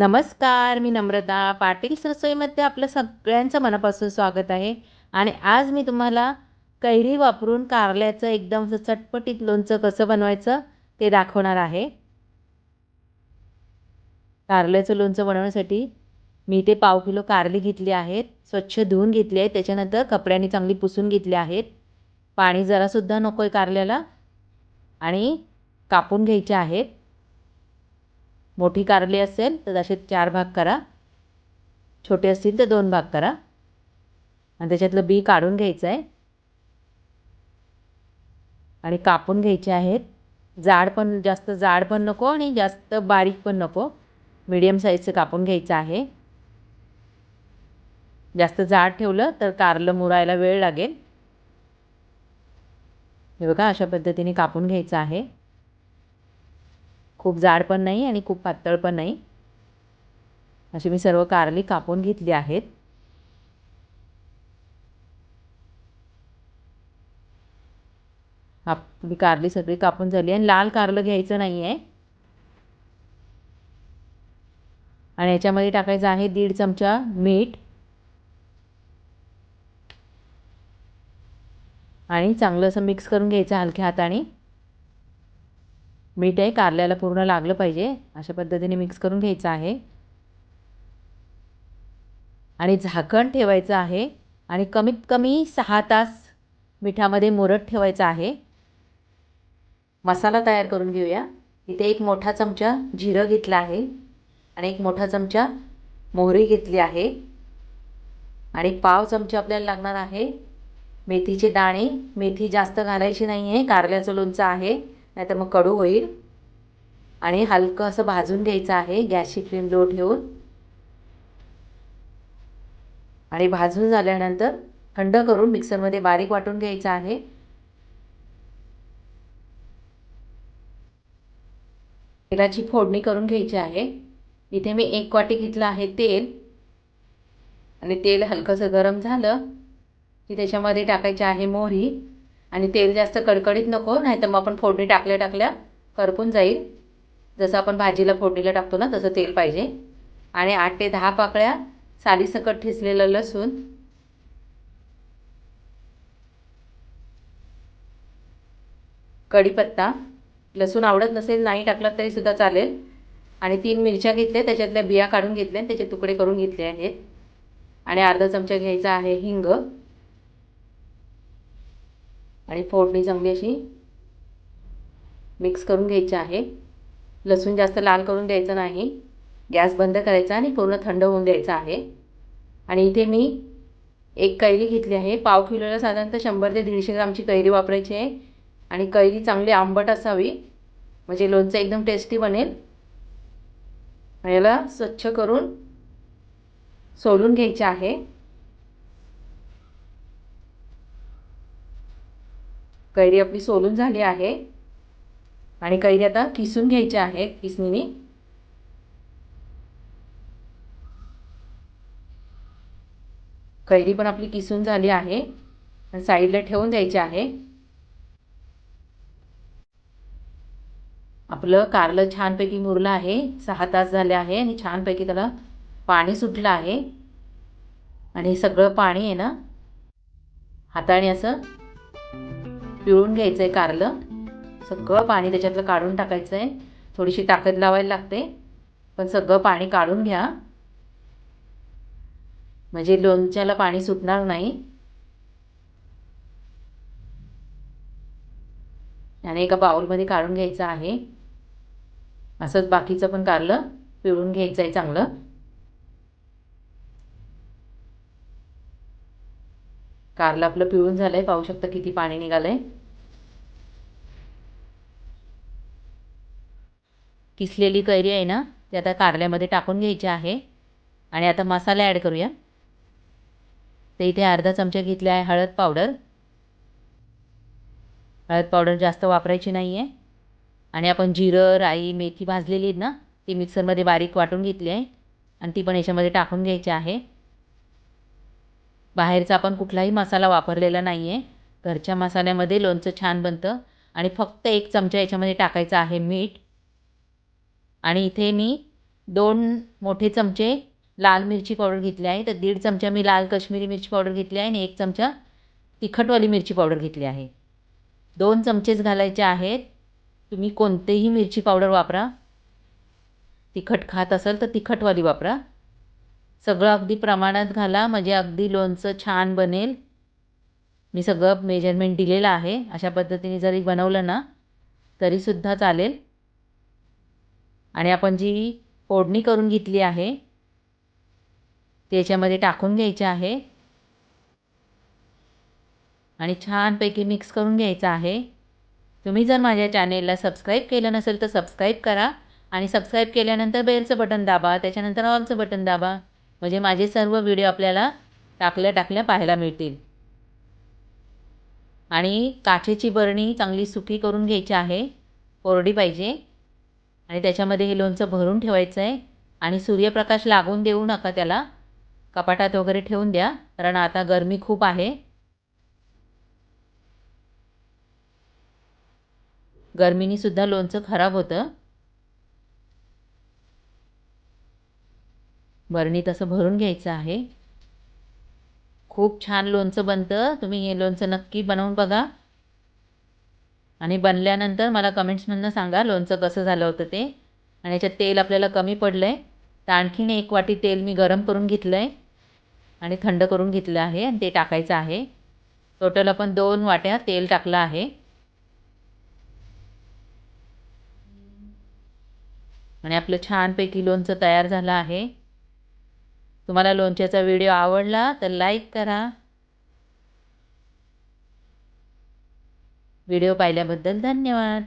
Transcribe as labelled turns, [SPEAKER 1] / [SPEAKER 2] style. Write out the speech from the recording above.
[SPEAKER 1] नमस्कार मी नम्रता. पाटील रसोईमध्ये आपलं सगळ्यांचं मनापासून स्वागत आहे. आणि आज मी तुम्हाला कैरी वापरून कारल्याचं एकदम चटपटीत लोणचं कसं बनवायचं ते दाखवणार आहे. कारल्याचं लोणचं बनवण्यासाठी मी ते पाव किलो कारली घेतली आहेत स्वच्छ धुवून घेतली आहे त्याच्यानंतर कपड्याने चांगली पुसून घेतली आहेत. पाणी जरासुद्धा नको आहे कारल्याला आणि कापून घ्यायचे आहेत. मोठी कारली असेल तर असे चार भाग करा. छोटे असतील तर दोन भाग करा. आणि त्याच्यातलं बी काढून घ्यायचं आहे आणि कापून घ्यायचे आहेत. जाड पण जास्त जाड पण नको आणि जास्त बारीक पण नको. मिडियम साईजचं कापून घ्यायचं आहे. जास्त जाड ठेवलं तर कारलं मुरायला वेळ लागेल. हे बघा अशा पद्धतीने कापून घ्यायचं आहे. खूप जाड पण नाही आणि खूप पातळ पण नाही. अशी मी सर्व कारली कापून घेतली आहेत. आपली कारली सगळी कापून झाली आणि लाल कारलं घ्यायचं नाही आहे आणि याच्यामध्ये टाकायचं आहे दीड चमचा मीठ. आणि चांगलं असं मिक्स करून घ्यायचं हलक्या हाताने. मीठ आहे कारल्याला पूर्ण लागलं पाहिजे. अशा पद्धतीने मिक्स करून घ्यायचं आहे. आणि झाकण ठेवायचं आहे. आणि कमीत कमी सहा तास मिठामध्ये मुरत ठेवायचं आहे. मसाला तयार करून घेऊया. इथे एक मोठा चमचा जिरं घेतला आहे. आणि एक मोठा चमचा मोहरी घेतली आहे. आणि पाव चमचा आपल्याला लागणार आहे. मेथीचे दाणे मेथी जास्त घालायची नाही आहे कारल्याचं लोणचं आहे. नाही तर मग कडू होईल. आणि हलकं असं भाजून घ्यायचं आहे. गॅसची फ्लेम लो ठेवून. आणि भाजून झाल्यानंतर थंड करून मिक्सरमध्ये बारीक वाटून घ्यायचं आहे. तेलाची फोडणी करून घ्यायची आहे. इथे मी एक वाटी घेतलं आहे तेल. आणि तेल हलकंसं गरम झालं की त्याच्यामध्ये टाकायचे आहे मोहरी. आणि तेल जास्त कडकडीत नको नाही तर मग आपण फोडणी टाकल्या टाकल्या करपून जाईल. जसं आपण भाजीला फोडणीला टाकतो ना तसं तेल पाहिजे. आणि आठ ते दहा पाकळ्या सालीसकट ठेचलेलं लसूण. कढीपत्ता. लसूण आवडत नसेल नाही टाकलं तरीसुद्धा चालेल. आणि तीन मिरच्या घेतल्या त्याच्यातल्या बिया काढून घेतल्या त्याचे तुकडे करून घेतले आहेत. आणि अर्धा चमचा घ्यायचा आहे हिंग. आणि फोडणी चांगली अशी मिक्स करून घ्यायची आहे. लसूण जास्त लाल करून द्यायचं नाही. गॅस बंद करायचा आणि पूर्ण थंड होऊन द्यायचा आहे. आणि इथे मी एक कैरी घेतली आहे. पाव किलोला साधारणतः शंभर ते दीडशे ग्रामची कैरी वापरायची आहे. आणि कैरी चांगली आंबट असावी. म्हणजे लोणचं एकदम टेस्टी बनेल. याला स्वच्छ करून सोलून घ्यायचे आहे. कैरी आपली सोलून झाली आहे. आणि कैरी आता किसून घ्यायची आहे किसणीने कैरी पण आपली किसून झाली आहे साईडला ठेवून द्यायची आहे. आपलं कारलं छानपैकी मुरलं आहे सहा तास झाले आहे आणि छानपैकी त्याला पाणी सुटलं आहे. आणि सगळं पाणी आहे ना हाताने असं पिळून घ्यायचं आहे कारलं. सगळं पाणी त्याच्यातलं काढून टाकायचं आहे थोडीशी ताकद लावायला लागते. पण सगळं पाणी काढून घ्या. म्हणजे लोणच्याला पाणी सुटणार नाही. आणि एका बाउलमध्ये काढून घ्यायचं आहे. असंच बाकीचं पण कारलं पिळून घ्यायचं आहे चांगलं. कारलं आपलं पिळून झालं आहे पाहू शकता किती पाणी निघालं आहे किसलेली कैरी आहे ना ती आता कारल्यामध्ये टाकून घ्यायची आहे. आणि आता मसाला ॲड करूया. ते इथे अर्धा चमचा घेतले आहे हळद पावडर. हळद पावडर जास्त वापरायची नाही आहे आणि आपण जिरं राई मेथी भाजलेली आहेत ना ती मिक्सरमध्ये बारीक वाटून घेतली आहे. आणि ती पण याच्यामध्ये टाकून घ्यायची आहे. बाहेरचा आपण कुठलाही मसाला वापरलेला नाही आहे घरच्या मसाल्यामध्ये लोणचं छान बनतं. आणि फक्त एक चमचा याच्यामध्ये टाकायचा आहे मीठ. आणि इथे मी दोन मोठे चमचे लाल मिरची पावडर घेतली आहे. तर दीड चमचा मी लाल कश्मीरी मिरची पावडर घेतली आहे. आणि एक चमचा तिखटवाली मिरची पावडर घेतली आहे. दोन चमचेच घालायचे आहेत. तुम्ही कोणतेही मिरची पावडर वापरा. तिखट खात असाल तर तिखटवाली वापरा. सगळं अगदी प्रमाणात घाला म्हणजे अगदी लोणचं छान बनेल. मी सगळं मेजरमेंट दिलेलं आहे. अशा पद्धतीने जरी बनवलं ना तरीसुद्धा चालेल. आणि आपण जी फोडणी करून घेतली आहे त्याच्यामध्ये टाकून घ्यायची आहे. आणि छानपैकी मिक्स करून घ्यायचं आहे. तुम्ही जर माझ्या चॅनेलला सबस्क्राईब केलं नसेल तर सबस्क्राईब करा. आणि सबस्क्राईब केल्यानंतर बेलचं बटन दाबा त्याच्यानंतर ऑलचं बटन दाबा. म्हणजे माझे सर्व व्हिडिओ आपल्याला टाकल्या टाकल्या पाहायला मिळतील. आणि काचेची बरणी चांगली सुकी करून घ्यायची आहे. कोरडी पाहिजे. आणि त्याच्यामध्ये हे लोणचं भरून ठेवायचं आहे आणि सूर्यप्रकाश लागून देऊ नका त्याला. कपाटात वगैरे ठेवून द्या. कारण आता गरमी खूप आहे. गरमीनीसुद्धा लोणचं खराब होतं. बरणी तसं भरून घ्यायचं आहे. खूप छान लोणचं बनतं. तुम्ही हे लोणचं नक्की बनवून बघा. आणि बनल्यानंतर मला कमेंट्समधनं सांगा लोणचं कसं झालं होतं ते. आणि याच्यात तेल आपल्याला कमी पडलं आहे तर आणखीन एक वाटी तेल मी गरम करून घेतलं आहे आणि थंड करून घेतलं आहे आणि ते टाकायचं आहे. टोटल आपण दोन वाट्या तेल टाकलं आहे. आणि आपलं छानपैकी लोणचं तयार झालं आहे. तुम्हाला लोणच्याचा व्हिडिओ आवडला तर लाईक करा. व्हिडिओ पाहिल्याबद्दल धन्यवाद.